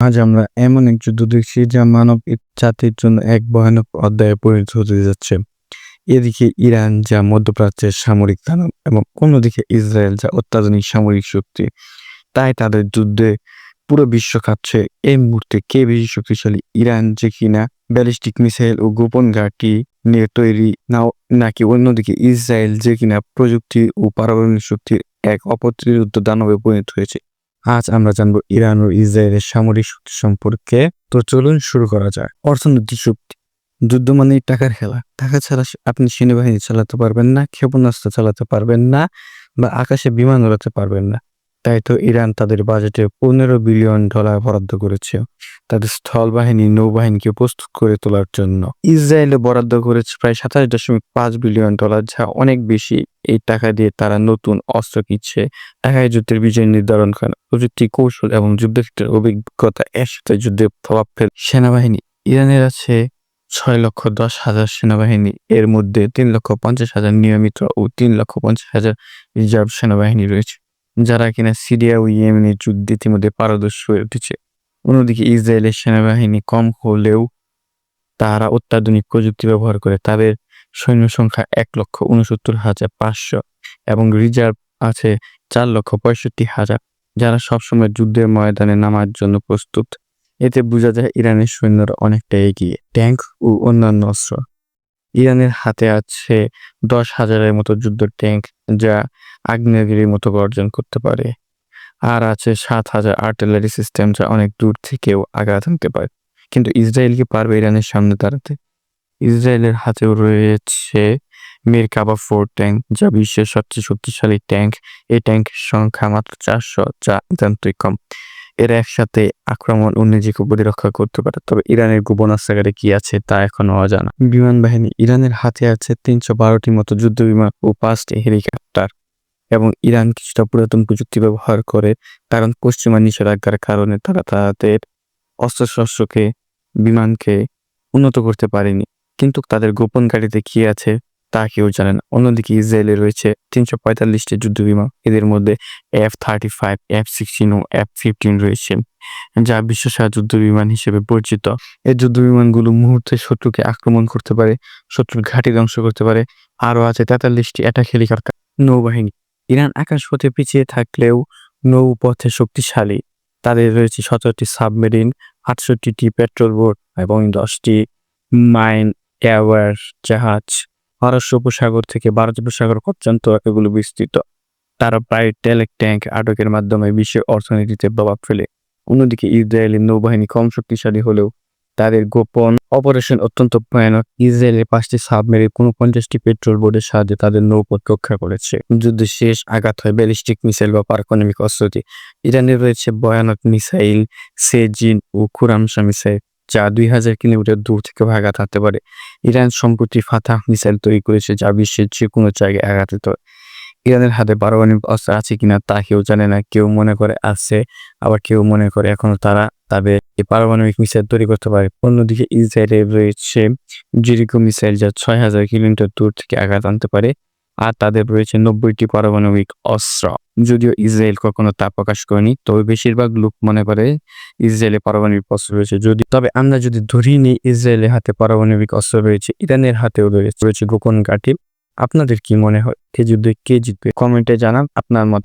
আজ আমরা এমন এক যুদ্ধ দেখছি যা মানব জাতির জন্য এক ভয়ানক অধ্যায়ে পরিণত হতে যাচ্ছে। এদিকে ইরান যা মধ্যপ্রাচ্যের সামরিক দানব এবং অন্যদিকে ইসরায়েল যা অত্যাধুনিক সামরিক শক্তি, তাই তাদের যুদ্ধে পুরো বিশ্ব কাঁপছে। এই মুহূর্তে কে বেশি শক্তিশালী, ইরান যে কিনা ব্যালিস্টিক মিসাইল ও গোপন ঘাঁটি নিয়ে তৈরি নাও নাকি অন্যদিকে ইসরায়েল যে কিনা প্রযুক্তি ও পারমাণবিক শক্তির এক অপ্রতিরোধ্য দানবে পরিণত হয়েছে? আজ আমরা জানব ইরান ও ইসরায়েলের সামরিক শক্তি সম্পর্কে। তো চলুন শুরু করা যায় অর্থনৈতিক শক্তি। যুদ্ধ মানে টাকার খেলা। টাকা ছাড়া আপনি সেনাবাহিনী চালাতে পারবেন না, ক্ষেপণাস্ত্র চালাতে পারবেন না বা আকাশে বিমান উড়াতে পারবেন না। তাই তো ইরান তাদের বাজেটে পনেরো বিলিয়ন ডলার বরাদ্দ করেছে। তাদের স্থল বাহিনী নৌবাহিনীকে প্রস্তুত করে তোলার জন্য। ইসরায়েলে বরাদ্দ করেছে প্রায় সাতাশ দশমিক পাঁচ বিলিয়ন ডলার, যা অনেক বেশি। এই টাকা দিয়ে তারা নতুন অস্ত্র কিনছে। টাকায় যুদ্ধের বিজয় নির্ধারণ করে প্রযুক্তি, কৌশল এবং যুদ্ধক্ষেত্রের অভিজ্ঞতা একসাথে যুদ্ধে প্রভাব ফেল সেনাবাহিনী। ইরানের আছে ছয় লক্ষ দশ হাজার সেনাবাহিনী। এর মধ্যে তিন লক্ষ পঞ্চাশ হাজার নিয়মিত ও তিন লক্ষ পঞ্চাশ হাজার রিজার্ভ সেনাবাহিনী রয়েছে। যারা কিনা সিরিয়া ও ইয়েমেনের যুদ্ধে ইতিমধ্যে পারদর্শী হয়ে উঠেছে। অন্যদিকে ইসরায়েলের সেনাবাহিনী কম হলেও তারা অত্যাধুনিক প্রযুক্তি ব্যবহার করে তাদের সৈন্য সংখ্যা এক লক্ষ উনসত্তর হাজার পাঁচশো এবং রিজার্ভ আছে চার লক্ষ পঁয়ষট্টি হাজার, যারা সবসময় যুদ্ধের ময়দানে নামার জন্য প্রস্তুত। এতে বোঝা যায় ইরানের সৈন্যরা অনেকটা এগিয়ে। ট্যাঙ্ক ও অন্যান্য অস্ত্র ইরানের হাতে আছে দশ হাজারের মতো যুদ্ধ ট্যাঙ্ক যা আগ্নেয়গিরির মতো গর্জন করতে পারে। আর আছে সাত হাজার আর্টিলারি সিস্টেম যা অনেক দূর থেকেও আঘাত আনতে পারে। কিন্তু ইসরায়েল কি পারবে ইরানের সামনে দাঁড়াতে? ইসরায়েলের হাতেও রয়েছে মির কাবা ফোর ট্যাঙ্ক যা বিশ্বের সবচেয়ে শক্তিশালী ট্যাঙ্ক এই ট্যাঙ্কের সংখ্যা মাত্র চারশো, যা যান্ত্রিক কম। এরা একসাথে আক্রমণ ও নিজেকে প্রতিরক্ষা করতে পারে। তবে ইরানের গোপন অস্ত্রাগারে কি আছে তা এখনও অজানা। বিমান বাহিনী ইরানের হাতে আছে তিনশো বারোটি মতো যুদ্ধ বিমান ও পাঁচটি হেলিকপ্টার এবং ইরান কিছুটা পুরাতন প্রযুক্তি ব্যবহার করে, কারণ পশ্চিমা নিষেধাজ্ঞার কারণে তারা তাদের অস্ত্রশস্ত্রকে, বিমানকে উন্নত করতে পারেনি। কিন্তু তাদের গোপন গাড়িতে কি আছে তা কেউ জানে না অন্যদিকে ইসরায়েলে রয়েছে তিনশো পঁয়তাল্লিশটি যুদ্ধ বিমান এদের মধ্যে F thirty five, F sixteen ও এফ ফিফটিন রয়েছে, যা বিশ্বসেরা যুদ্ধ বিমান হিসেবে পরিচিত। এই যুদ্ধ বিমানগুলো মুহূর্তে শত্রুকে আক্রমণ করতে পারে, শত্রুর ঘাঁটি ধ্বংস করতে পারে, আরও আছে তেতাল্লিশটি অ্যাটাক হেলিকপ্টার। নৌবাহিনী, ইরান আকাশপথে পিছিয়ে থাকলেও নৌপথে শক্তিশালী। তাদের রয়েছে সতেরোটি সাবমেরিন, আটষট্টিটি পেট্রোল বোট এবং দশটি মাইন এয়ারওয়ার জাহাজ। পারস্য উপসাগর থেকে ভারত উপসাগর পর্যন্ত এগুলো বিস্তৃত। তারা প্রায় টেলেক ট্যাঙ্ক আটকের মাধ্যমে বিশ্বের অর্থনীতিতে প্রভাব ফেলে। অন্যদিকে ইসরায়েলি নৌবাহিনী কম শক্তিশালী হলেও তাদের গোপন অপারেশন অত্যন্ত ভয়ানক। ইসরায়েলের পাঁচটি সাবমেরিন কোনো পঞ্চাশটি পেট্রোল বোর্ডের সাহায্যে তাদের নৌপথ রক্ষা করেছে। যুদ্ধ শেষ আঘাত হয় ব্যালিস্টিক মিসাইল বা পারমাণবিক অস্ত্রটি ইরানের রয়েছে ভয়ানক মিসাইল সেজিন ও খুরামসা মিসাইল। যা দুই হাজার কিলোমিটার দূর থেকে আঘাত হানতে পারে। ইরান সম্প্রতি ফাতাহ মিসাইল তৈরি করেছে যা বিশ্বের যে কোনো জায়গায় আঘাত হতে ইরানের হাতে পারমাণবিক অস্ত্র আছে কিনা তা কেউ জানে না, কেউ মনে করে আছে, আবার কেউ মনে করে এখনও তারা এই পারমাণবিক মিসাইল তৈরি করতে পারে। অন্যদিকে ইসরায়েলে রয়েছে জিরিকো মিসাইল যা ছয় হাজার কিলোমিটার দূর থেকে আঘাত আনতে পারে। আর তাদের রয়েছে নব্বইটি পারমাণবিক অস্ত্র। যদিও ইসরায়েল কখনো তা প্রকাশ করেনি, তবে বেশিরভাগ লোক মনে করে ইসরায়েলে পারমাণবিক অস্ত্র রয়েছে যদি তবে আমরা যদি ধরি নিই ইসরায়েলের হাতে পারমাণবিক অস্ত্র রয়েছে, ইরানের হাতেও রয়েছে। রয়েছে গোপন ঘাঁটি। আপনাদের কি মনে হয়? কে যুদ্ধে কে জিতবে? কমেন্টে জানান আপনার মত